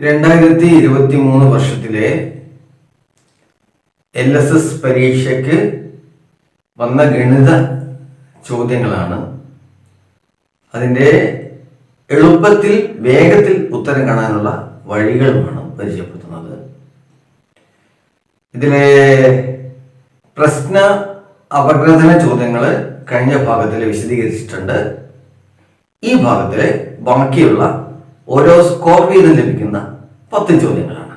രണ്ടായിരത്തി ഇരുപത്തി മൂന്ന് വർഷത്തിലെ എൽ എസ് എസ് പരീക്ഷയ്ക്ക് വന്ന ഗണിത ചോദ്യങ്ങളാണ്. അതിന്റെ എളുപ്പത്തിൽ വേഗത്തിൽ ഉത്തരം കാണാനുള്ള വഴികളുമാണ് പരിചയപ്പെടുത്തുന്നത്. ഇതിലെ പ്രശ്ന അപഗ്രഥന ചോദ്യങ്ങൾ കഴിഞ്ഞ ഭാഗത്തിൽ വിശദീകരിച്ചിട്ടുണ്ട്. ഈ ഭാഗത്തിലെ ബാക്കിയുള്ള ഓരോ സ്കോർ വീതം ലഭിക്കുന്ന പത്ത് ചോദ്യങ്ങളാണ്.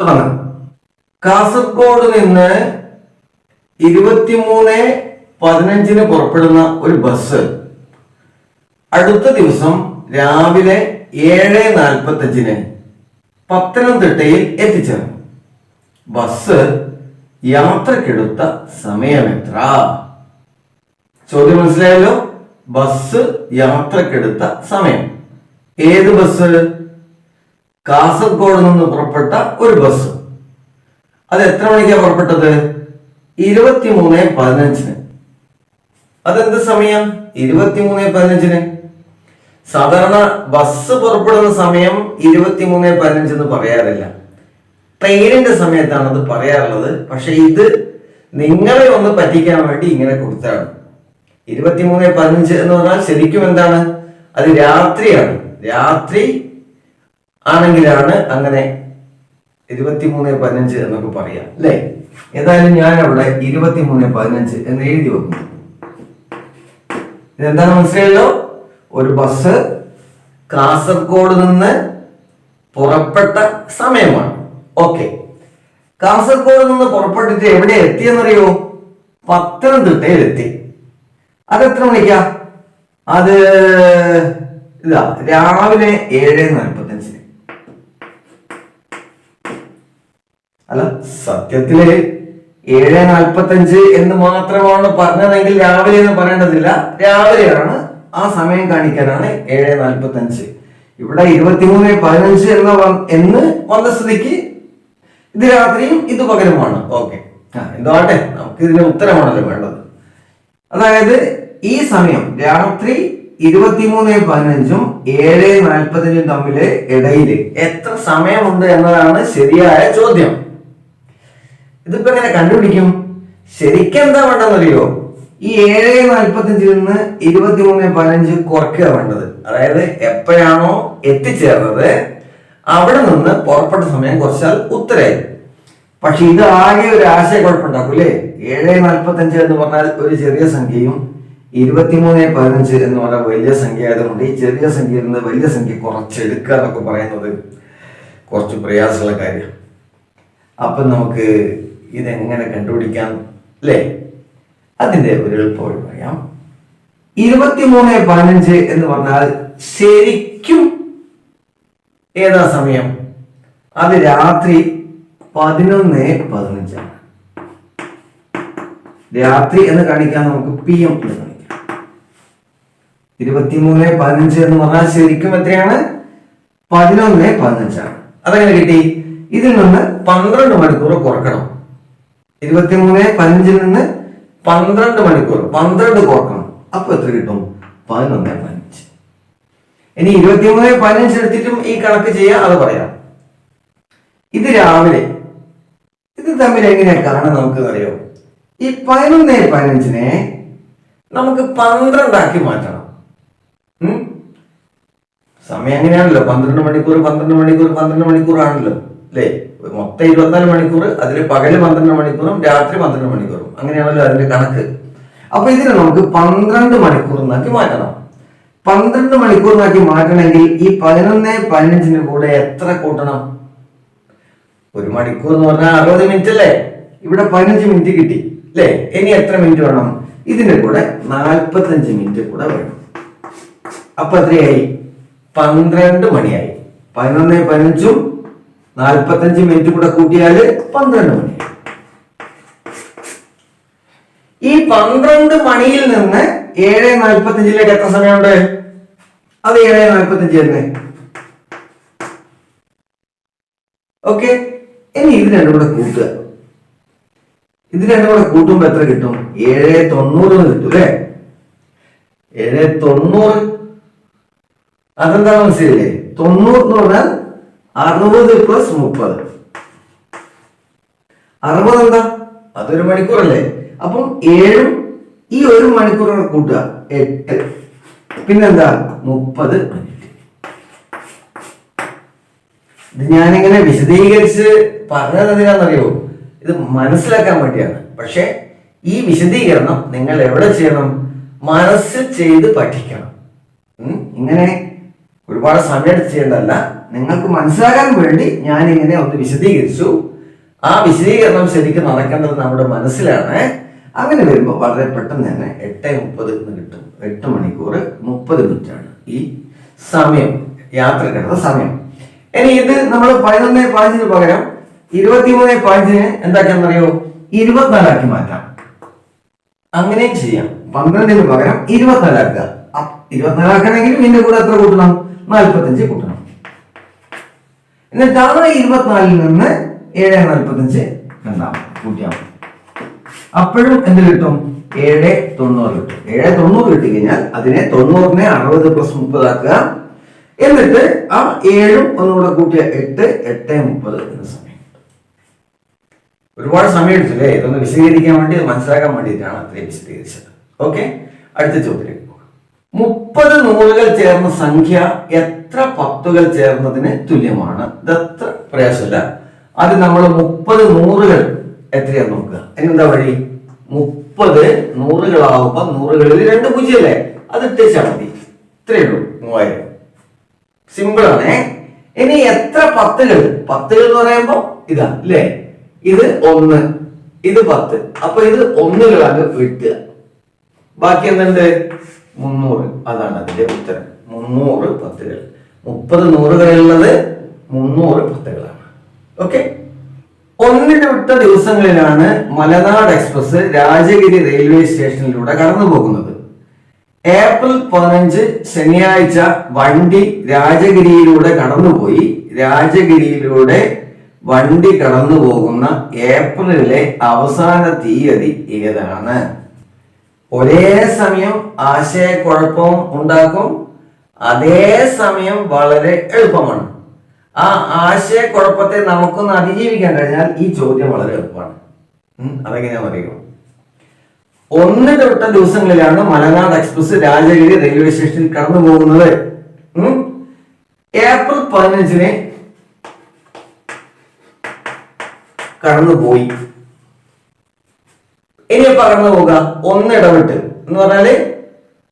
തുടങ്ങാം. കാസർഗോഡ് നിന്ന് ഇരുപത്തിമൂന്ന് പതിനഞ്ചിന് പുറപ്പെടുന്ന ഒരു ബസ് അടുത്ത ദിവസം രാവിലെ ഏഴ് നാൽപ്പത്തഞ്ചിന് പത്തനംതിട്ടയിൽ എത്തിച്ചേർന്നു. ബസ് യാത്രക്കെടുത്ത സമയം എത്ര ചോദ്യം മനസ്സിലായല്ലോ? ബസ് യാത്രക്കെടുത്ത സമയം. ഏത് ബസ്? കാസർഗോഡ് നിന്ന് പുറപ്പെട്ട ഒരു ബസ്. അത് എത്ര മണിക്കാണ് പുറപ്പെട്ടത്? ഇരുപത്തിമൂന്ന് പതിനഞ്ചിന്. അതെന്ത് സമയം? ഇരുപത്തിമൂന്ന് പതിനഞ്ചിന്. സാധാരണ ബസ് പുറപ്പെടുന്ന സമയം ഇരുപത്തിമൂന്ന് പതിനഞ്ച് എന്ന് പറയാറില്ല. ട്രെയിനിന്റെ സമയത്താണ് അത് പറയാറുള്ളത്. പക്ഷെ ഇത് നിങ്ങളെ ഒന്ന് പറ്റിക്കാൻ വേണ്ടി ഇങ്ങനെ കൊടുത്താണ് ഇരുപത്തിമൂന്ന് പതിനഞ്ച് എന്ന് പറഞ്ഞാൽ ശരിക്കും എന്താണ്? അത് രാത്രിയാണ്. രാത്രി ആണെങ്കിലാണ് അങ്ങനെ ഇരുപത്തിമൂന്ന് പതിനഞ്ച് എന്നൊക്കെ പറയാം അല്ലേ? ഏതായാലും ഞാൻ അവിടെ ഇരുപത്തിമൂന്ന് പതിനഞ്ച് എന്ന് എഴുതി വെക്കും ഇതെന്താണ് മനസ്സിലായല്ലോ? ഒരു ബസ് കാസർഗോഡ് നിന്ന് പുറപ്പെട്ട സമയമാണ്. ഓക്കെ കാസർഗോഡ് നിന്ന് പുറപ്പെട്ടിട്ട് എവിടെ എത്തിയെന്നറിയോ? പത്തനംതിട്ടയിൽ എത്തി. അത് എത്ര മണിക്കാ? അത് ഇതാ രാവിലെ ഏഴ് നാൽപ്പത്തഞ്ചിന് അല്ല സത്യത്തിൽ ഏഴ് നാൽപ്പത്തഞ്ച് എന്ന് മാത്രമാണ് പറഞ്ഞതെങ്കിൽ രാവിലെ എന്ന് പറയേണ്ടതില്ല. രാവിലെയാണ് ആ സമയം കാണിക്കാനാണ് ഏഴ് നാൽപ്പത്തഞ്ച് ഇവിടെ ഇരുപത്തിമൂന്ന് പതിനഞ്ച് എന്ന എന്ന് വന്ന സ്ഥിതിക്ക് ഇത് രാത്രിയും ഇത് പകരമാണ് ഓക്കെ. ആ എന്താട്ടെ നമുക്ക് ഇതിന്റെ ഉത്തരമാണല്ലോ വേണ്ടത്. അതായത് ഈ സമയം രാത്രി ഇരുപത്തിമൂന്ന് പതിനഞ്ചും ഏഴ് നാൽപ്പത്തഞ്ചും തമ്മിൽ ഇടയിൽ എത്ര സമയമുണ്ട് എന്നതാണ് ശരിയായ ചോദ്യം. ഇതിപ്പോ എങ്ങനെ കണ്ടുപിടിക്കും? ശരിക്കും എന്താ വേണ്ടെന്നറിയോ ഈ ഏഴ് നാൽപ്പത്തഞ്ചിൽ നിന്ന് ഇരുപത്തിമൂന്ന് പതിനഞ്ച് കുറയ്ക്കുക വേണ്ടത്. അതായത് എപ്പോഴാണോ എത്തിച്ചേർന്നത് അവിടെ നിന്ന് പുറപ്പെട്ട സമയം കുറച്ചാൽ ഉത്തരായി പക്ഷെ ഇത് ആകെ ഒരു ആശയക്കുഴപ്പമുണ്ടാക്കും അല്ലേ? ഏഴ് നാൽപ്പത്തഞ്ച് എന്ന് പറഞ്ഞാൽ ഒരു ചെറിയ സംഖ്യയും ഇരുപത്തിമൂന്ന് പതിനഞ്ച് എന്ന് പറഞ്ഞാൽ വലിയ സംഖ്യ ആയതുകൊണ്ട് ഈ ചെറിയ സംഖ്യയിൽ നിന്ന് വലിയ സംഖ്യ കുറച്ചെടുക്കുക എന്നൊക്കെ പറയുന്നത് കുറച്ച് പ്രയാസമുള്ള കാര്യം അപ്പം നമുക്ക് ഇതെങ്ങനെ കണ്ടുപിടിക്കാം അല്ലേ? അതിന്റെ ഒരു എളുപ്പവഴി പറയാം. ഇരുപത്തിമൂന്ന് പതിനഞ്ച് എന്ന് പറഞ്ഞാൽ ശരിക്കും ഏതാ സമയം? അത് രാത്രി പതിനൊന്ന് പതിനഞ്ചാണ്. രാത്രി എന്ന് കാണിക്കാൻ നമുക്ക് പി എം ഇരുപത്തിമൂന്ന് പതിനഞ്ച് എന്ന് പറഞ്ഞാൽ ശരിക്കും എത്രയാണ്? പതിനൊന്ന് പതിനഞ്ചാണ്. അതെങ്ങനെ കിട്ടി? ഇതിൽ നിന്ന് പന്ത്രണ്ട് മണിക്കൂർ കുറക്കണം. ഇരുപത്തിമൂന്ന് പതിനഞ്ചിൽ നിന്ന് പന്ത്രണ്ട് മണിക്കൂർ പന്ത്രണ്ട് കുറക്കണം. അപ്പൊ എത്ര കിട്ടും? പതിനൊന്ന് പതിനഞ്ച്. ഇനി ഇരുപത്തിമൂന്ന് പതിനഞ്ച് എടുത്തിട്ടും ഈ കണക്ക് ചെയ്യാം അത് പറയാം. ഇത് രാവിലെ ഇത് തമ്മിൽ എങ്ങനെയാണ് കാണാൻ നമുക്ക് അറിയോ? ഈ പതിനൊന്ന് പതിനഞ്ചിനെ നമുക്ക് പന്ത്രണ്ടാക്കി മാറ്റണം? സമയം അങ്ങനെയാണല്ലോ. പന്ത്രണ്ട് മണിക്കൂർ പന്ത്രണ്ട് മണിക്കൂർ പന്ത്രണ്ട് മണിക്കൂർ ആണല്ലോ. അല്ലേ? മൊത്തം ഇരുപത്തിനാല് മണിക്കൂർ അതിൽ പകൽ പന്ത്രണ്ട് മണിക്കൂറും രാത്രി പന്ത്രണ്ട് മണിക്കൂറും. അങ്ങനെയാണല്ലോ അതിന്റെ കണക്ക്. അപ്പൊ ഇതിനെ നമുക്ക് പന്ത്രണ്ട് മണിക്കൂർ എന്നാക്കി മാറ്റണം. പന്ത്രണ്ട് മണിക്കൂർ എന്നാക്കി മാറ്റണമെങ്കിൽ ഈ പതിനൊന്ന് പതിനഞ്ചിന് കൂടെ എത്ര കൂട്ടണം? ഒരു മണിക്കൂർ എന്ന് പറഞ്ഞാൽ അറുപത് മിനിറ്റ് അല്ലേ? ഇവിടെ പതിനഞ്ച് മിനിറ്റ് കിട്ടി. അല്ലേ? ഇനി എത്ര മിനിറ്റ് വേണം? ഇതിന്റെ കൂടെ നാൽപ്പത്തഞ്ച് മിനിറ്റ് കൂടെ വേണം. അപ്പൊ എത്രയായി? പന്ത്രണ്ട് മണിയായി. പതിനൊന്ന് പതിനഞ്ചും നാൽപ്പത്തഞ്ച് മിനിറ്റ് കൂടെ കൂട്ടിയാൽ പന്ത്രണ്ട് മണി ഈ പന്ത്രണ്ട് മണിയിൽ നിന്ന് ഏഴ് നാൽപ്പത്തഞ്ചിലേക്ക് എത്ര സമയമുണ്ട്? അത് ഏഴ് നാൽപ്പത്തഞ്ച് തന്നെ. ഓക്കെ ഇനി ഇത് രണ്ടും കൂടെ കൂട്ടുക. ഇത് രണ്ടും കൂടെ കൂട്ടുമ്പോ എത്ര കിട്ടും? ഏഴ് തൊണ്ണൂറ് കിട്ടും അല്ലേ? ഏഴ് തൊണ്ണൂറ് അതെന്താ മനസ്സിലല്ലേ തൊണ്ണൂറ് എന്ന് പറഞ്ഞാൽ അറുപത് പ്ലസ് മുപ്പത്. അറുപത് എന്താ? അതൊരു മണിക്കൂറല്ലേ? അപ്പം ഏഴും ഈ ഒരു മണിക്കൂർ കൂടെ കൂട്ടുക. എട്ട്. പിന്നെന്താ? മുപ്പത് മിനിറ്റ് ഇത് ഞാനിങ്ങനെ വിശദീകരിച്ച് പറഞ്ഞത് എന്തിനാണെന്നറിയോ? ഇത് മനസ്സിലാക്കാൻ വേണ്ടിയാണ്. പക്ഷെ ഈ വിശദീകരണം നിങ്ങൾ എവിടെ ചെയ്യണം? മനസ്സിൽ ചെയ്ത് പഠിക്കണം. ഇങ്ങനെ ഒരുപാട് സമയം എടുത്ത് ചെയ്യേണ്ടതല്ല നിങ്ങൾക്ക് മനസ്സിലാക്കാൻ വേണ്ടി ഞാൻ ഇങ്ങനെ ഒന്ന് വിശദീകരിച്ചു. ആ വിശദീകരണം ശരിക്കും നടക്കേണ്ടത് നമ്മുടെ മനസ്സിലാണ്. അങ്ങനെ വരുമ്പോൾ വളരെ പെട്ടെന്ന് തന്നെ എട്ട് മുപ്പത് എന്ന് കിട്ടും. എട്ട് മണിക്കൂർ മുപ്പത് മിനിറ്റ് ആണ് ഈ സമയം യാത്ര കിടന്ന സമയം. ഇനി ഇത് നമ്മൾ പതിനൊന്ന് പതിനഞ്ചിന് പകരം ഇരുപത്തിമൂന്ന് പതിനഞ്ചിന് എന്താക്കാന്നറിയോ ഇരുപത്തിനാലാക്കി മാറ്റാം. അങ്ങനെയും ചെയ്യാം. പന്ത്രണ്ടിന് പകരം ഇരുപത്തിനാലാക്കുക. ഇരുപത്തിനാലാക്കണമെങ്കിൽ ഇതിന്റെ കൂടെ എത്ര കൂട്ടണം? നാൽപ്പത്തഞ്ച് കൂട്ടണം. എന്നിട്ട് ആ ഇരുപത്തിനാലിൽ നിന്ന് ഏഴ് നാൽപ്പത്തഞ്ച് രണ്ടാം കൂട്ടിയാൽ മതി അപ്പോഴും എന്ത് കിട്ടും? ഏഴ് തൊണ്ണൂറ് കിട്ടും. ഏഴ് തൊണ്ണൂറ് കിട്ടി കഴിഞ്ഞാൽ അതിനെ തൊണ്ണൂറിനെ അറുപത് പ്ലസ് മുപ്പതാക്കുക എന്നിട്ട് ആ ഏഴും ഒന്നുകൂടെ കൂട്ടിയ എട്ട് എട്ട് മുപ്പത് എന്ന സമയം. ഒരുപാട് സമയം എടുത്തില്ലേ? ഇതൊന്ന് വിശദീകരിക്കാൻ വേണ്ടി മനസ്സിലാക്കാൻ വേണ്ടിയിട്ടാണ് അത്രയും വിശദീകരിച്ചത്. ഓക്കെ അടുത്ത പോകാം മുപ്പത് നൂറുകൾ ചേർന്ന സംഖ്യ എത്ര പത്തുകൾ ചേർന്നതിന് തുല്യമാണ്? ഇതത്ര പ്രയാസമില്ല. അത് നമ്മൾ മുപ്പത് നൂറുകൾ എത്രയാണ് നോക്കുക? അതിനെന്താ വഴി? മുപ്പത് നൂറുകളാവുമ്പോ നൂറുകളിൽ രണ്ട് പൂജ്യമല്ലേ? അത് ഇട്ടേച്ചാൽ മതി. ഇത്രയേ ഉള്ളൂ മൂവായിരം. സിമ്പിൾ ആണേ ഇനി എത്ര പത്തുകൾ? പത്തുകൾ എന്ന് പറയുമ്പോ ഇതാ അല്ലേ ഇത് ഒന്ന് ഇത് പത്ത്. അപ്പൊ ഇത് ഒന്നുകളാണ് വിട്ടുക. ബാക്കി എന്തുണ്ട്? മുന്നൂറ്. അതാണ് അതിന്റെ ഉത്തരം. മുന്നൂറ് പത്തുകൾ. മുപ്പത് നൂറുകളുള്ളത് മുന്നൂറ് പത്തുകളാണ്. ഓക്കെ? ഒന്നിന് വിട്ട ദിവസങ്ങളിലാണ് മലനാട് എക്സ്പ്രസ് രാജഗിരി റെയിൽവേ സ്റ്റേഷനിലൂടെ കടന്നു പോകുന്നത്. ഏപ്രിൽ പതിനഞ്ച് ശനിയാഴ്ച വണ്ടി രാജഗിരിയിലൂടെ കടന്നുപോയി. രാജഗിരിയിലൂടെ വണ്ടി കടന്നു പോകുന്ന ഏപ്രിലിലെ അവസാന തീയതി ഏതാണ്? ഒരേ സമയം ആശയക്കുഴപ്പവും ഉണ്ടാക്കും അതേ സമയം വളരെ എളുപ്പമാണ്. ആ ആശയക്കുഴപ്പത്തെ നമുക്കൊന്ന് അതിജീവിക്കാൻ കഴിഞ്ഞാൽ ഈ ചോദ്യം വളരെ എളുപ്പമാണ്. അതെങ്ങനെ പറയുക? ഒന്ന് തൊട്ട ദിവസങ്ങളിലാണ് മലനാട് എക്സ്പ്രസ് രാജഗിരി റെയിൽവേ സ്റ്റേഷനിൽ കടന്നു പോകുന്നത്. ഏപ്രിൽ പതിനഞ്ചിന് കടന്നുപോയി. ഇനി പറഞ്ഞു പോവുക ഒന്ന് ഇടവിട്ട്. എന്ന് പറഞ്ഞാൽ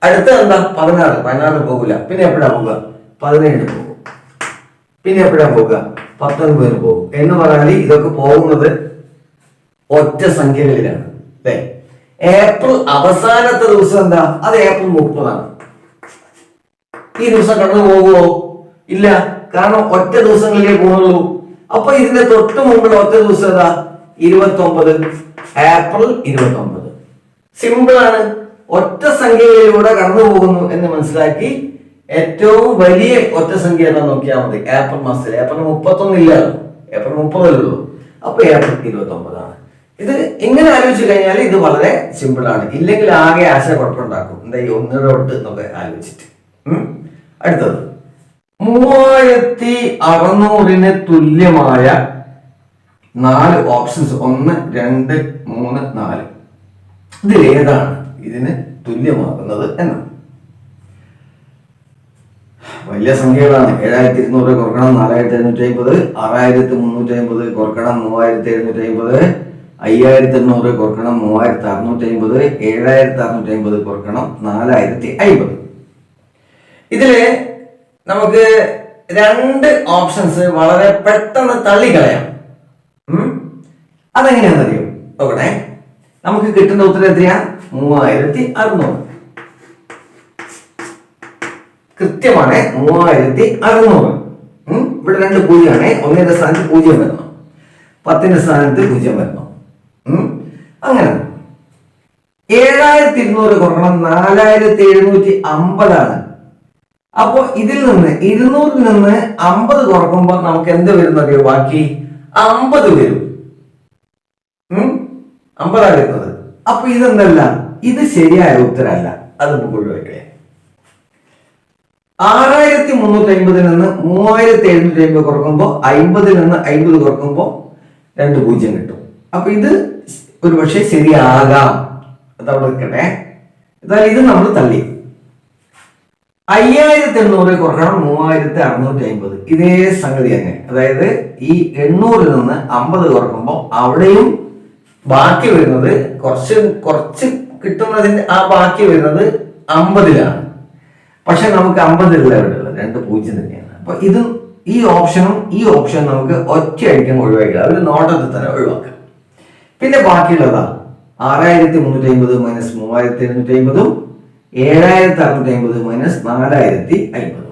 അടുത്ത എന്താ? പതിനാറ്. പതിനാറ് പോകില്ല പിന്നെ എപ്പോഴാ പോവുക? പതിനേഴ് പോകും പിന്നെ എപ്പോഴാ പോവുക? പത്തൊൻപതിന് പോകും എന്ന് പറഞ്ഞാൽ ഇതൊക്കെ പോകുന്നത് ഒറ്റ സംഖ്യകളിലാണ്. അല്ലേ? ഏപ്രിൽ അവസാനത്തെ ദിവസം എന്താ? അത് ഏപ്രിൽ മുപ്പതാണ്. ഈ ദിവസം കടന്നു പോകുമോ ഇല്ല. കാരണം ഒറ്റ ദിവസങ്ങളിലേ പോകുന്നുള്ളൂ. അപ്പൊ ഇതിന്റെ തൊട്ട് മുമ്പുള്ള ഒറ്റ ദിവസം ഏതാ ഇരുപത്തി ഒമ്പത് ഏപ്രിൽ ഇരുപത്തി ഒമ്പത് സിമ്പിൾ ആണ്. ഒറ്റ സംഖ്യയിലൂടെ കടന്നു പോകുന്നു എന്ന് മനസ്സിലാക്കി ഏറ്റവും വലിയ ഒറ്റ സംഖ്യ ഏതാ നോക്കിയാൽ മതി. ഏപ്രിൽ മാസത്തിൽ. ഏപ്രിൽ മുപ്പത്തൊന്ന് ഇല്ലല്ലോ ഏപ്രിൽ മുപ്പതല്ലോ അപ്പൊ ഏപ്രിൽ ഇരുപത്തി ഒമ്പതാണ് ഇത് ഇങ്ങനെ ആലോചിച്ച് കഴിഞ്ഞാൽ ഇത് വളരെ സിമ്പിൾ ആണ്. ഇല്ലെങ്കിൽ ആകെ ആശയക്കുഴപ്പമുണ്ടാക്കും. എന്താ ഈ ഒന്നിടെ തൊട്ട് എന്നൊക്കെ ആലോചിച്ചിട്ട്. അടുത്തത്. മൂവായിരത്തി അറുന്നൂറിന് തുല്യമായ നാല് ഓപ്ഷൻസ് ഒന്ന് രണ്ട് മൂന്ന് നാല്. ഇതിൽ ഏതാണ് ഇതിന് തുല്യമാകുന്നത് എന്നാണ് വലിയ സംഖ്യകളാണ്. ഏഴായിരത്തി ഇരുന്നൂറ് കുറക്കണം നാലായിരത്തി എഴുന്നൂറ്റി അമ്പത് ആറായിരത്തി മുന്നൂറ്റി അമ്പത് കുറക്കണം മൂവായിരത്തി എഴുന്നൂറ്റി അമ്പത് അയ്യായിരത്തി എണ്ണൂറ് കുറക്കണം മൂവായിരത്തി അറുന്നൂറ്റി അമ്പത് ഏഴായിരത്തി അറുന്നൂറ്റി അമ്പത് കുറക്കണം നാലായിരത്തി അമ്പത് ഇതിൽ നമുക്ക് രണ്ട് ഓപ്ഷൻസ് വളരെ പെട്ടെന്ന് തള്ളിക്കളയാം? അതെങ്ങനെയാണെന്നറിയോ? നോക്കട്ടെ നമുക്ക് കിട്ടുന്ന ഉത്തരം എത്രയാ മൂവായിരത്തി അറുന്നൂറ്. കൃത്യമാണ് മൂവായിരത്തി അറുന്നൂറ്. ഇവിടെ രണ്ട് പൂജ്യമാണ്. ഒന്നിന്റെ സ്ഥാനത്ത് പൂജ്യം വരണം പത്തിന്റെ സ്ഥാനത്ത് പൂജ്യം വരണം? അങ്ങനെ. ഏഴായിരത്തി ഇരുന്നൂറ് കുറക്കണം. നാലായിരത്തി എഴുന്നൂറ്റി അമ്പതാണ് അപ്പോ ഇതിൽ നിന്ന് ഇരുന്നൂറിൽ നിന്ന് അമ്പത് കുറക്കുമ്പോ നമുക്ക് എന്ത് വരുന്നറിയോ ബാക്കി? അമ്പത് വരും? അമ്പതാണ് കിട്ടുന്നത് അപ്പൊ ഇതെന്തല്ല? ഇത് ശരിയായ ഉത്തരമല്ല അത് നമുക്ക് ഒഴിവാക്കണേ ആറായിരത്തി മുന്നൂറ്റി അമ്പതിൽ നിന്ന് മൂവായിരത്തി എഴുന്നൂറ്റി അമ്പത് കുറക്കുമ്പോൾ അമ്പതിൽ നിന്ന് അമ്പത് കുറക്കുമ്പോൾ രണ്ട് പൂജ്യം കിട്ടും. അപ്പൊ ഇത് ഒരു പക്ഷേ ശരിയാകാം. അതവിടെ നിൽക്കട്ടെ. എന്നാൽ ഇത് നമ്മൾ തള്ളി. അയ്യായിരത്തി എണ്ണൂറ് കുറക്കണം മൂവായിരത്തി അറുന്നൂറ്റി അമ്പത് ഇതേ സംഗതി തന്നെ. അതായത് ഈ എണ്ണൂറിൽ നിന്ന് അമ്പത് കുറക്കുമ്പോൾ അവിടെയും ബാക്കി വരുന്നത് കുറച്ച് കുറച്ച് കിട്ടുന്നതിന്റെ ആ ബാക്കി വരുന്നത് അമ്പതിലാണ്. പക്ഷെ നമുക്ക് അമ്പതിലുള്ള എവിടെയുള്ളത് രണ്ട് പൂജ്യം തന്നെയാണ്. അപ്പൊ ഇത് ഈ ഓപ്ഷനും ഈ ഓപ്ഷനും നമുക്ക് ഒറ്റയടിക്കാൻ ഒഴിവാക്കില്ല ഒരു നോട്ടത്തിൽ തന്നെ ഒഴിവാക്കാം. പിന്നെ ബാക്കിയുള്ളതാ. ആറായിരത്തി മുന്നൂറ്റി അമ്പത് മൈനസ് മൂവായിരത്തി എഴുന്നൂറ്റി അമ്പതും ഏഴായിരത്തി അറുന്നൂറ്റി അമ്പത് മൈനസ് നാലായിരത്തി അമ്പതും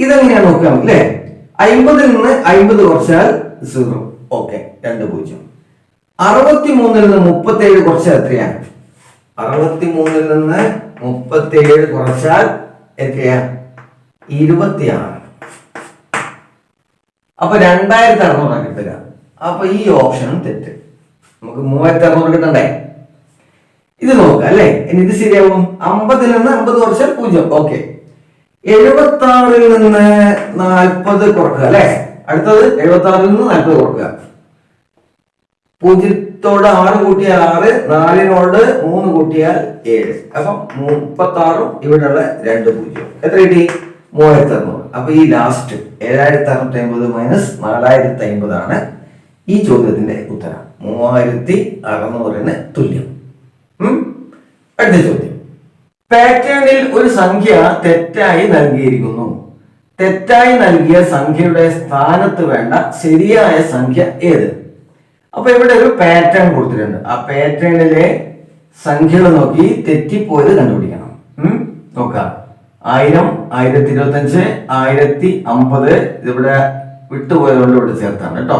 ഇതെങ്ങനെയാണ് നോക്കാം? അല്ലേ? അമ്പതിൽ നിന്ന് അമ്പത് കുറച്ചാൽ സീറോ. ഓക്കെ. രണ്ട് പൂജ്യം. അറുപത്തി മൂന്നിൽ നിന്ന് മുപ്പത്തി ഏഴ് കുറച്ചാൽ എത്രയാണ്? അറുപത്തി മൂന്നിൽ നിന്ന് മുപ്പത്തി ഏഴ് കുറച്ചാൽ എത്രയാണ്? ഇരുപത്തിയാറ്. അപ്പൊ രണ്ടായിരത്തി അറുന്നൂറാണ് കിട്ടുക. അപ്പൊ ഈ ഓപ്ഷനും തെറ്റ്. നമുക്ക് മൂവായിരത്തി അറുന്നൂറ് കിട്ടണ്ടേ? ഇത് നോക്കാം അല്ലേ? ഇനി ഇത് ശരിയാവും. അമ്പതിൽ നിന്ന് അമ്പത് കുറച്ചാൽ പൂജ്യം. ഓക്കെ. എഴുപത്തി ആറിൽ നിന്ന് നാൽപ്പത് കുറക്കുക അല്ലെ? അടുത്തത് എഴുപത്തി ആറിൽ നിന്ന് നാൽപ്പത് കുറക്കുക. പൂജ്യത്തോട് ആറ് കൂട്ടിയാൽ ആറ് നാലിനോട് മൂന്ന് കൂട്ടിയാൽ ഏഴ്. അപ്പം മുപ്പത്തി ആറും ഇവിടെയുള്ള രണ്ട് പൂജ്യം. എത്ര കിട്ടി? മൂവായിരത്തി അറുന്നൂറ് അപ്പൊ ഈ ലാസ്റ്റ് ഏഴായിരത്തി അറുന്നൂറ്റി അമ്പത് മൈനസ് നാലായിരത്തി അമ്പതാണ് ഈ ചോദ്യത്തിന്റെ ഉത്തരം. മൂവായിരത്തി അറുന്നൂറിന് തുല്യം അടുത്ത ചോദ്യം. പാറ്റേണിൽ ഒരു സംഖ്യ തെറ്റായി നൽകിയിരിക്കുന്നു. തെറ്റായി നൽകിയ സംഖ്യയുടെ സ്ഥാനത്ത് വേണ്ട ശരിയായ സംഖ്യ ഏത്? അപ്പൊ ഇവിടെ ഒരു പാറ്റേൺ കൊടുത്തിട്ടുണ്ട്. ആ പാറ്റേണിലെ സംഖ്യകൾ നോക്കി തെറ്റിപ്പോയത് കണ്ടുപിടിക്കണം? നോക്കാം. ആയിരം ആയിരത്തി ഇരുപത്തി അഞ്ച് ആയിരത്തി അമ്പത് ഇതിവിടെ വിട്ടുപോയതുകൊണ്ട് ഇവിടെ ചേർത്താണ് കേട്ടോ.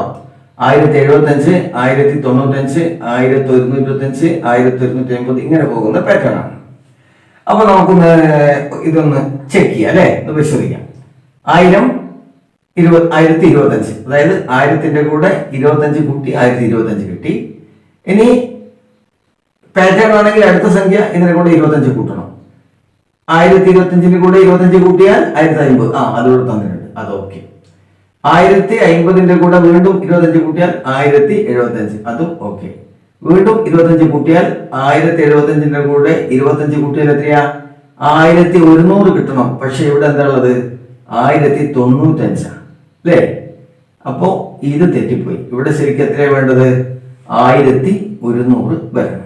ആയിരത്തി എഴുപത്തി അഞ്ച് ആയിരത്തി തൊണ്ണൂറ്റി അഞ്ച് ആയിരത്തി ഒരുന്നൂറ്റി ഇരുപത്തി അഞ്ച് ആയിരത്തി ഒരുന്നൂറ്റി അമ്പത് ഇങ്ങനെ പോകുന്ന പാറ്റേൺ ആണ്. അപ്പൊ നമുക്കൊന്ന് ഇതൊന്ന് ചെക്ക് ചെയ്യാം അല്ലെ? ഒന്ന് പരിശോധിക്കാം ആയിരം ഇരുപത് ആയിരത്തി ഇരുപത്തഞ്ച് അതായത് ആയിരത്തിന്റെ കൂടെ ഇരുപത്തഞ്ച് കൂട്ടി ആയിരത്തി ഇരുപത്തഞ്ച് കിട്ടി. ഇനി പാറ്റേൺ ആണെങ്കിൽ അടുത്ത സംഖ്യ ഇതിനെ കൂടെ ഇരുപത്തഞ്ച് കൂട്ടണം. ആയിരത്തി ഇരുപത്തിയഞ്ചിന് കൂടെ ഇരുപത്തഞ്ച് കൂട്ടിയാൽ ആയിരത്തി അമ്പത് ആ അതുകൂടെ തന്നിട്ടുണ്ട്. അത് ഓക്കെ ആയിരത്തി അമ്പതിന്റെ കൂടെ വീണ്ടും ഇരുപത്തഞ്ച് കൂട്ടിയാൽ ആയിരത്തി എഴുപത്തഞ്ച് അതും ഓക്കെ വീണ്ടും ഇരുപത്തഞ്ച് കൂട്ടിയാൽ ആയിരത്തി എഴുപത്തഞ്ചിന്റെ കൂടെ ഇരുപത്തഞ്ച് കൂട്ടിയാൽ എത്രയാ? ആയിരത്തി ഒരുന്നൂറ് കിട്ടണം. പക്ഷെ ഇവിടെ എന്താ ഉള്ളത്? ആയിരത്തി തൊണ്ണൂറ്റഞ്ചാ അല്ലേ? അപ്പോ ഇത് തെറ്റിപ്പോയി. ഇവിടെ ശരിക്കും എത്രയാ വേണ്ടത്? ആയിരത്തി ഒരുന്നൂറ് വരണം?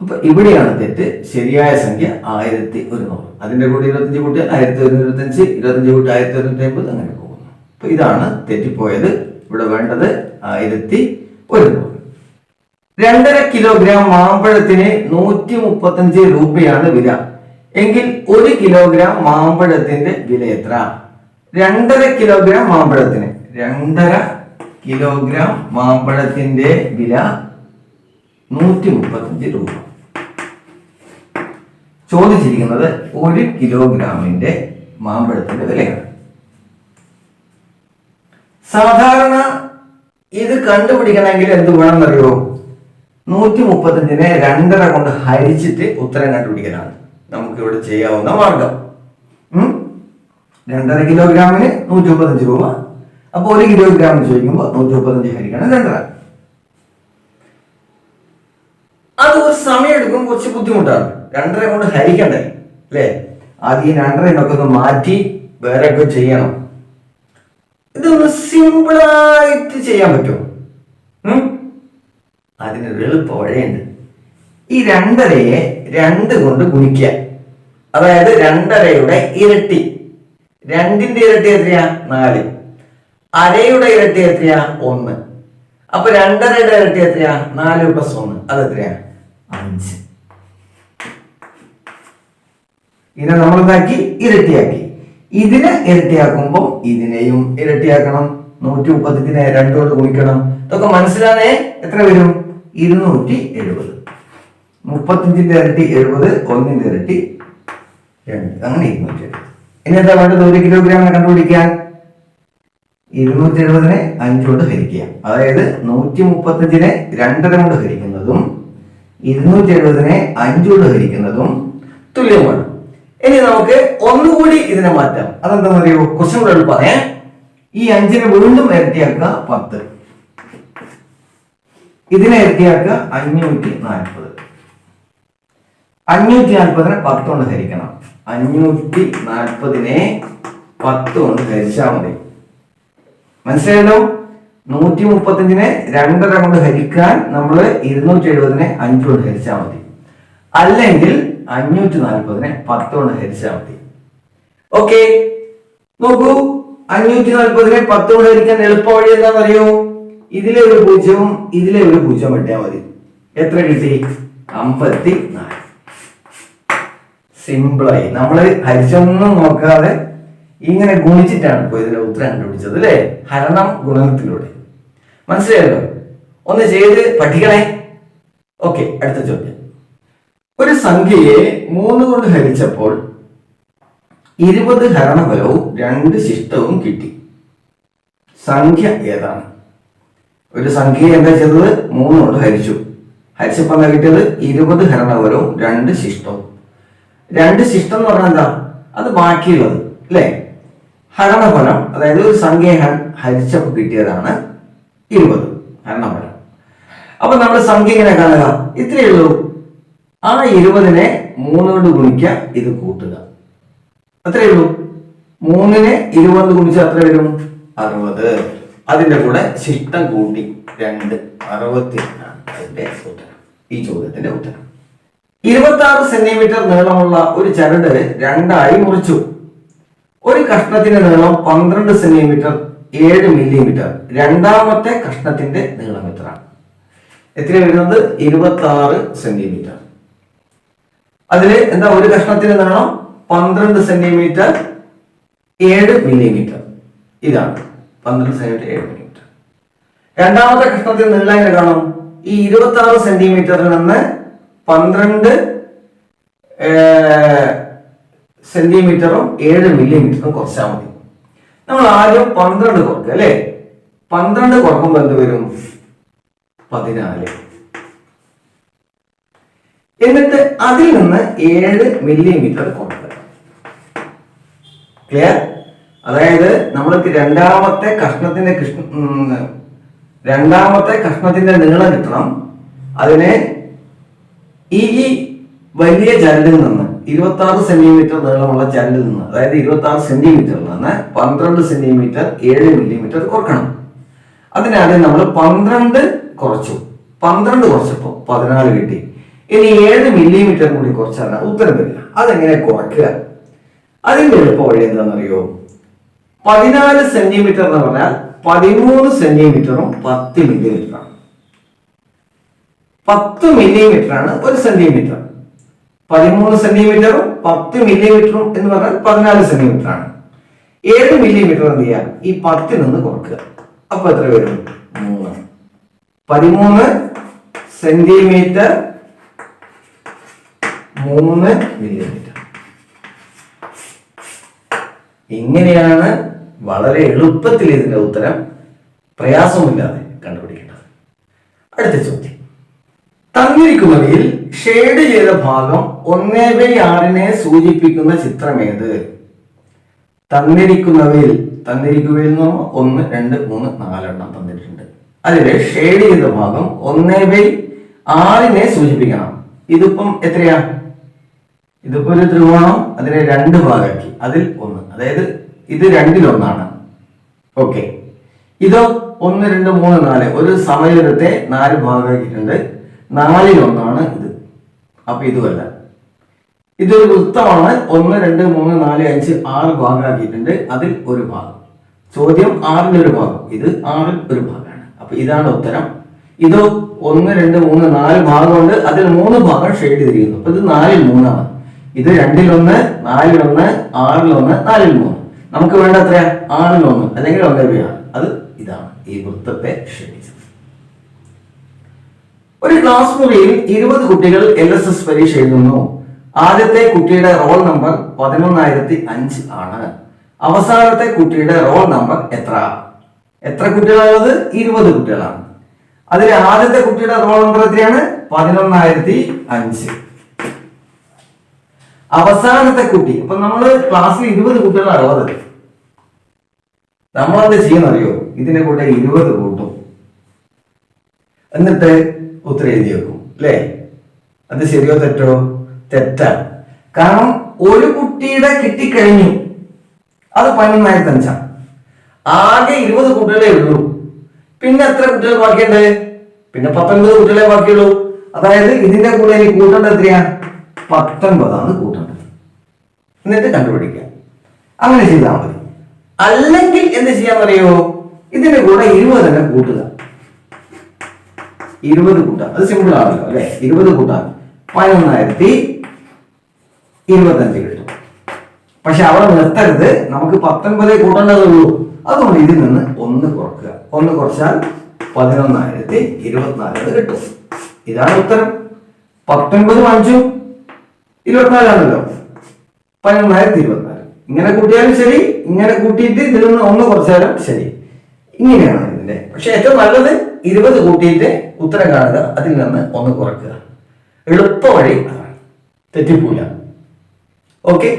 അപ്പൊ ഇവിടെയാണ് തെറ്റ്. ശരിയായ സംഖ്യ ആയിരത്തി ഒരുന്നൂറ്. അതിന്റെ കൂടെ ഇരുപത്തഞ്ച് കൂട്ടി ആയിരത്തി ഒരുന്നൂറ്റി ഇരുപത്തഞ്ച് ഇരുപത്തഞ്ച് കൂട്ടി ആയിരത്തി ഒരുന്നൂറ്റി അമ്പത് അങ്ങനെ പോകുന്നു. അപ്പൊ ഇതാണ് തെറ്റിപ്പോയത്. ഇവിടെ വേണ്ടത് ആയിരത്തി ഒരുന്നൂറ്. രണ്ടര കിലോഗ്രാം മാമ്പഴത്തിന് നൂറ്റി മുപ്പത്തഞ്ച് രൂപയാണ് വില. എങ്കിൽ ഒരു കിലോഗ്രാം മാമ്പഴത്തിന്റെ വില എത്ര? രണ്ടര കിലോഗ്രാം മാമ്പഴത്തിന്. രണ്ടര കിലോഗ്രാം മാമ്പഴത്തിന്റെ വില നൂറ്റി മുപ്പത്തഞ്ച് രൂപ. ചോദിച്ചിരിക്കുന്നത് ഒരു കിലോഗ്രാമിന്റെ മാമ്പഴത്തിന്റെ വിലയാണ്. സാധാരണ ഇത് കണ്ടുപിടിക്കണമെങ്കിൽ എന്ത് വേണമെന്നറിയോ? നൂറ്റി മുപ്പത്തഞ്ചിനെ രണ്ടര കൊണ്ട് ഹരിച്ചിട്ട് ഉത്തരം കണ്ടുപിടിക്കലാണ്. നമുക്കിവിടെ ചെയ്യാവുന്ന മാർഗം? രണ്ടര കിലോഗ്രാമിന് നൂറ്റി മുപ്പത്തഞ്ച് രൂപ. അപ്പൊ ഒരു കിലോഗ്രാം ചോദിക്കുമ്പോൾ നൂറ്റി മുപ്പത്തഞ്ച് ഹരിക്കണം രണ്ടര. അത് ഒരു സമയം എടുക്കും കുറച്ച് ബുദ്ധിമുട്ടാണ്. രണ്ടര കൊണ്ട് ഹരിക്കണ്ടേ അല്ലേ? ആദ്യം ഈ രണ്ടരനൊക്കെ ഒന്ന് മാറ്റി വേറെ ഒക്കെ ചെയ്യണം. ഇതൊന്ന് സിമ്പിളായിട്ട് ചെയ്യാൻ പറ്റുമോ? അതിന് എളുപ്പ വഴിയുണ്ട്. ഈ രണ്ടരയെ രണ്ട് കൊണ്ട് ഗുണിക്കുക. അതായത് രണ്ടരയുടെ ഇരട്ടി. രണ്ടിന്റെ ഇരട്ടി എത്രയാ? നാല്. അരയുടെ ഇരട്ടി എത്രയാ? ഒന്ന്. അപ്പൊ രണ്ടരയുടെ ഇരട്ടി എത്രയാ? നാല് പ്ലസ് ഒന്ന്. അത് എത്രയാ? അഞ്ച്. ഇതിനെ നമ്മൾ എന്താക്കി ഇരട്ടിയാക്കി. ഇതിനെ ഇരട്ടിയാക്കുമ്പോൾ ഇതിനെയും ഇരട്ടിയാക്കണം. നൂറ്റി മുപ്പത്തിനെ രണ്ടോട് ഗുണിക്കണം. ഇതൊക്കെ മനസ്സിലാണേ എത്ര വരും? ഇരുന്നൂറ്റി എഴുപത്. മുപ്പത്തഞ്ചിന്റെ ഇരട്ടി എഴുപത് ഒന്നിന്റെ ഇരട്ടി രണ്ട്. അങ്ങനെ ഇരുന്നൂറ്റി എഴുപത്. ഇനി എന്താ വേണ്ടത് ഒരു കിലോഗ്രാമിനെ കണ്ടുപിടിക്കാൻ? ഇരുന്നൂറ്റി എഴുപതിനെ അഞ്ചുകൊണ്ട് ഹരിക്കുക. അതായത് നൂറ്റി മുപ്പത്തഞ്ചിനെ രണ്ടര കൊണ്ട് ഹരിക്കുന്നതും ഇരുന്നൂറ്റി എഴുപതിനെ അഞ്ചുകൊണ്ട് ഹരിക്കുന്നതും തുല്യമാണ്. ഇനി നമുക്ക് ഒന്നുകൂടി ഇതിനെ മാറ്റാം. അതെന്താണെന്ന് അറിയോ ക്വസ്റ്റ്യൻ കൂടെ എളുപ്പമാണേ ഈ അഞ്ചിനെ വീണ്ടും ഇരട്ടിയാക്കുക പത്ത്. ഇതിനെ ഇരട്ടിയാക്കുക അഞ്ഞൂറ്റി നാൽപ്പത് അഞ്ഞൂറ്റി നാൽപ്പതിനെ പത്ത് കൊണ്ട് ഹരിക്കണം. അഞ്ഞൂറ്റി നാൽപ്പതിനെ പത്ത് കൊണ്ട് ഹരിച്ചാൽ മതി. മനസ്സിലായല്ലോ? നൂറ്റി മുപ്പത്തഞ്ചിനെ രണ്ടര കൊണ്ട് ഹരിക്കാൻ നമ്മൾ ഇരുന്നൂറ്റി എഴുപതിനെ അഞ്ച് കൊണ്ട് ഹരിച്ചാൽ മതി. അല്ലെങ്കിൽ അഞ്ഞൂറ്റി നാൽപ്പതിനെ പത്ത് കൊണ്ട് ഹരിച്ചാൽ മതി. ഓക്കെ. നോക്കൂ. അഞ്ഞൂറ്റി നാൽപ്പതിനെ പത്ത് കൊണ്ട് ഹരിക്കാൻ എളുപ്പ വഴി എന്താണെന്നറിയോ? ഇതിലെ ഒരു പൂജ്യവും ഇതിലെ ഒരു പൂജ്യം ഇട്ടാൽ മതി. എത്ര കിട്ടി? അമ്പത്തി നാല് സിമ്പിളായി. നമ്മൾ ഹരിച്ചൊന്നും നോക്കാതെ ഇങ്ങനെ ഗുണിച്ചിട്ടാണ് ഇപ്പോൾ ഇതിന്റെ ഉത്തരം കണ്ടുപിടിച്ചത് അല്ലേ ഹരണം ഗുണനത്തിലൂടെ. മനസ്സിലായല്ലോ? ഒന്ന് ചെയ്ത് പഠിക്കണേ. ഓക്കെ അടുത്ത ചോദ്യം. ഒരു സംഖ്യയെ മൂന്ന് കൊണ്ട് ഹരിച്ചപ്പോൾ ഇരുപത് ഹരണഫലവും രണ്ട് ശിഷ്ടവും കിട്ടി. സംഖ്യ ഏതാണ്? ഒരു സംഖ്യ എന്താ ചെയ്തത്? മൂന്ന് കൊണ്ട് ഹരിച്ചു. ഹരിച്ചപ്പോൾ എന്താ കിട്ടിയത്? ഇരുപത് ഹരണഫലവും രണ്ട് ശിഷ്ടവും. രണ്ട് ശിഷ്ടം എന്ന് പറഞ്ഞാൽ എന്താ? അത് ബാക്കിയുള്ളത് അല്ലേ? ഹരണഫലം അതായത് ഒരു സംഖ്യ ഹരിച്ചപ്പോൾ കിട്ടിയതാണ് ഇരുപത് ഹരണഫലം. അപ്പൊ നമ്മൾ സംഖ്യ എങ്ങനെ കാണുക. ഇത്രയേ ഉള്ളൂ. ആ ഇരുപതിനെ മൂന്നുകൊണ്ട് ഗുണിക്കുക ഇത് കൂട്ടുക. അത്രയേ ഉള്ളൂ. മൂന്നിനെ ഇരുപത് ഗുണിച്ചാൽ എത്ര വരും? അറുപത്. അതിന്റെ കൂടെ ശിഷ്ടം കൂട്ടി രണ്ട്. അറുപത്തി അതിന്റെ ഉത്തരം. ഈ ചോദ്യത്തിന്റെ ഉത്തരം. ഇരുപത്തി ആറ് സെന്റിമീറ്റർ നീളമുള്ള ഒരു ചരട് രണ്ടായി മുറിച്ചു. ഒരു കഷ്ണത്തിന്റെ നീളം പന്ത്രണ്ട് സെന്റിമീറ്റർ ഏഴ് മില്ലിമീറ്റർ രണ്ടാമത്തെ കഷ്ണത്തിന്റെ നീളം എത്രയാണ്? എത്ര വരുന്നത്? ഇരുപത്തി ആറ് സെന്റിമീറ്റർ അതിൽ എന്താ ഒരു കഷ്ണത്തിന്റെ നീളം? പന്ത്രണ്ട് സെന്റിമീറ്റർ ഏഴ് മില്ലിമീറ്റർ ഇതാണ്. പന്ത്രണ്ട് സെന്റിമീറ്റർ ഏഴ് മില്ലിമീറ്റർ രണ്ടാമത്തെ കഷ്ണത്തിന്റെ നീളം എങ്ങനെ കാണും? ഈ ഇരുപത്തി ആറ് സെന്റിമീറ്ററിൽ നിന്ന് പന്ത്രണ്ട് സെന്റിമീറ്ററും ഏഴ് മില്ലിമീറ്ററും കുറച്ചാൽ മതി. നമ്മൾ ആദ്യം പന്ത്രണ്ട് കുറക്കുക അല്ലേ? പന്ത്രണ്ട് കുറക്കുമ്പോൾ എന്ത് വരും? പതിനാല്. എന്നിട്ട് അതിൽ നിന്ന് ഏഴ് മില്ലിമീറ്റർ കുറക്കുക. ക്ലിയർ അതായത് നമ്മൾക്ക് രണ്ടാമത്തെ കഷ്ണത്തിന്റെ കൃഷ്ണ രണ്ടാമത്തെ കഷ്ണത്തിന്റെ നീളം കിട്ടണം. അതിനെ ഈ വലിയ ചരടിൽ നിന്ന് ഇരുപത്തി ആറ് സെന്റിമീറ്റർ നീളമുള്ള ചരടിൽ നിന്ന് അതായത് ഇരുപത്തി ആറ് സെന്റിമീറ്ററിൽ നിന്ന് പന്ത്രണ്ട് സെന്റിമീറ്റർ ഏഴ് മില്ലിമീറ്റർ കുറക്കണം. അതിനാദ്യം നമ്മൾ പന്ത്രണ്ട് കുറച്ചു. പന്ത്രണ്ട് കുറച്ചപ്പോൾ പതിനാല് കിട്ടി. ഇനി ഏഴ് മില്ലിമീറ്റർ കൂടി കുറച്ചാൽ ഉത്തരം വരില്ല അതെങ്ങനെ കുറയ്ക്കുക അതിന്റെ എളുപ്പ വഴി എന്താണെന്നറിയോ? പതിനാല് സെന്റിമീറ്റർ എന്ന് പറഞ്ഞാൽ പതിമൂന്ന് സെന്റിമീറ്ററും പത്ത് മില്ലിമീറ്ററാണ് പത്ത് മില്ലിമീറ്റർ ആണ് ഒരു സെന്റിമീറ്റർ. പതിമൂന്ന് സെന്റിമീറ്ററും പത്ത് മില്ലിമീറ്ററും എന്ന് പറഞ്ഞാൽ പതിനാല് സെന്റിമീറ്റർ ആണ് ഏഴ് മില്ലിമീറ്റർ എന്ത് ചെയ്യാം? ഈ പത്തിൽ നിന്ന് കുറക്കുക. അപ്പൊ എത്ര വരും? മൂന്ന്. പതിമൂന്ന് സെന്റിമീറ്റർ മൂന്ന് മില്ലിമീറ്റർ. ഇങ്ങനെയാണ് വളരെ എളുപ്പത്തിൽ ഇതിന്റെ ഉത്തരം. പ്രയാസമില്ലാതെ കണ്ടുപിടിക്കേണ്ടത്. അടുത്ത ചോദ്യം. തന്നിരിക്കുന്നവയിൽ ഷെയ്ഡ് ചെയ്ത ഭാഗം ഒന്നേ ബൈ ആറിനെ സൂചിപ്പിക്കുന്ന ചിത്രമേത്? തന്നിരിക്കുന്നവയിൽ തന്നിരിക്കുകയിൽ നിന്ന് ഒന്ന് രണ്ട് മൂന്ന് നാലെണ്ണം തന്നിട്ടുണ്ട്. അതിൽ ഷെയ്ഡ് ചെയ്ത ഭാഗം ഒന്നേ ബൈ ആറിനെ സൂചിപ്പിക്കണം. ഇതിപ്പം എത്രയാ? ഇതിപ്പോ ഒരു ത്രികോണം അതിനെ രണ്ട് ഭാഗമാക്കി. അതിൽ ഒന്ന്. അതായത് ഇത് രണ്ടിലൊന്നാണ്. ഓക്കെ. ഇതോ ഒന്ന് രണ്ട് മൂന്ന് നാല്. ഒരു സമയത്തെ നാല് ഭാഗമാക്കിയിട്ടുണ്ട്. നാലിലൊന്നാണ് ഇത്. അപ്പൊ ഇതുമല്ല. ഇതൊരു വൃത്തമാണ്. ഒന്ന് രണ്ട് മൂന്ന് നാല് അഞ്ച് ആറ് ഭാഗമാക്കിയിട്ടുണ്ട് അതിൽ ഒരു ഭാഗം. ചോദ്യം ആറിൽ ഒരു ഭാഗം. ഇത് ആറിൽ ഒരു ഭാഗമാണ്. അപ്പൊ ഇതാണ് ഉത്തരം. ഇത് ഒന്ന് രണ്ട് മൂന്ന് നാല് ഭാഗമുണ്ട്. അതിൽ മൂന്ന് ഭാഗം ഷെയ്ഡ് ചെയ്തിരിക്കുന്നു. അപ്പൊ ഇത് നാലിൽ മൂന്നാണ്. ഇത് രണ്ടിലൊന്ന് നാലിലൊന്ന് ആറിലൊന്ന് നാലിൽ മൂന്ന്. നമുക്ക് വേണ്ട അത്ര ആറിലൊന്ന്. അല്ലെങ്കിൽ ഒന്നര അത് ഇതാണ്. ഈ വൃത്തത്തെ ഷെയ്ഡ്. ഒരു ക്ലാസ് മുറിയിൽ ഇരുപത് കുട്ടികൾ എൽ എസ് എസ് പരീക്ഷ എഴുതുന്നു. ആദ്യത്തെ കുട്ടിയുടെ റോൾ നമ്പർ പതിനൊന്നായിരത്തി അഞ്ച് ആണ്. അവസാനത്തെ കുട്ടിയുടെ റോൾ നമ്പർ എത്ര? എത്ര കുട്ടികളാണുള്ളത്? ഇരുപത് കുട്ടികളാണ്. അതിൽ ആദ്യത്തെ കുട്ടിയുടെ റോൾ നമ്പർ എത്രയാണ്? പതിനൊന്നായിരത്തി അഞ്ച് അവസാനത്തെ കുട്ടി അപ്പൊ നമ്മൾ ക്ലാസ്സിൽ ഇരുപത് കുട്ടികളാണ് ഉള്ളത്. നമ്മളെന്ത് ചെയ്യുന്നറിയോ? ഇതിന്റെ കൂടെ ഇരുപത് കൂട്ടും. എന്നിട്ട് ഉത്തരം എഴുതി വെക്കും അല്ലേ അത് ശരിയോ തെറ്റോ? തെറ്റാണ്. കാരണം ഒരു കുട്ടിയുടെ കിട്ടിക്കഴിഞ്ഞു അത് പതിനൊന്നായിരത്തി അഞ്ചാണ്. ആകെ ഇരുപത് കുട്ടികളെ ഉള്ളൂ. പിന്നെ എത്ര കുട്ടികൾ ബാക്കിയുണ്ട്? പിന്നെ പത്തൊൻപത് കുട്ടികളെ ബാക്കിയുള്ളൂ. അതായത് ഇതിന്റെ കൂടെ എനിക്ക് കൂട്ടേണ്ടത് എത്രയാ പത്തൊൻപതാണ് കൂട്ടേണ്ടത്. എന്നിട്ട് കണ്ടുപിടിക്കാം അങ്ങനെ ചെയ്താൽ മതി. അല്ലെങ്കിൽ എന്ത് ചെയ്യാൻ പറയുമോ ഇതിന്റെ കൂടെ ഇരുപത് തന്നെ കൂട്ടുക. ഇരുപത് കൂട്ടാം അത് സിമ്പിൾ ആണല്ലോ അല്ലെ? ഇരുപത് കൂട്ടാം പതിനൊന്നായിരത്തി ഇരുപത്തഞ്ച് കിട്ടും. പക്ഷെ അവിടെ നിർത്തരുത്. നമുക്ക് പത്തൊൻപതേ കൂട്ടേണ്ടതുള്ളൂ. അതുകൊണ്ട് ഇതിൽ നിന്ന് ഒന്ന് കുറക്കുക. ഒന്ന് കുറച്ചാൽ പതിനൊന്നായിരത്തി ഇരുപത്തിനാല് കിട്ടും. ഇതാണ് ഉത്തരം. പത്തൊൻപത് അഞ്ചും ഇരുപത്തിനാലാണല്ലോ പതിനൊന്നായിരത്തി ഇരുപത്തിനാല്. ഇങ്ങനെ കൂട്ടിയാലും ശരി. ഇങ്ങനെ കൂട്ടിയിട്ട് ഇതിൽ നിന്ന് ഒന്ന് കുറച്ചാലും ശരി. ഇങ്ങനെയാണ് ഇതിന്റെ പക്ഷെ ഏറ്റവും നല്ലത് ഇരുപത് കൂട്ടിയിട്ട് ഉത്തരം കാണുക അതിൽ നിന്ന് ഒന്ന് കുറക്കുക എളുപ്പ വഴി തെറ്റിപ്പൂല ഓക്കെ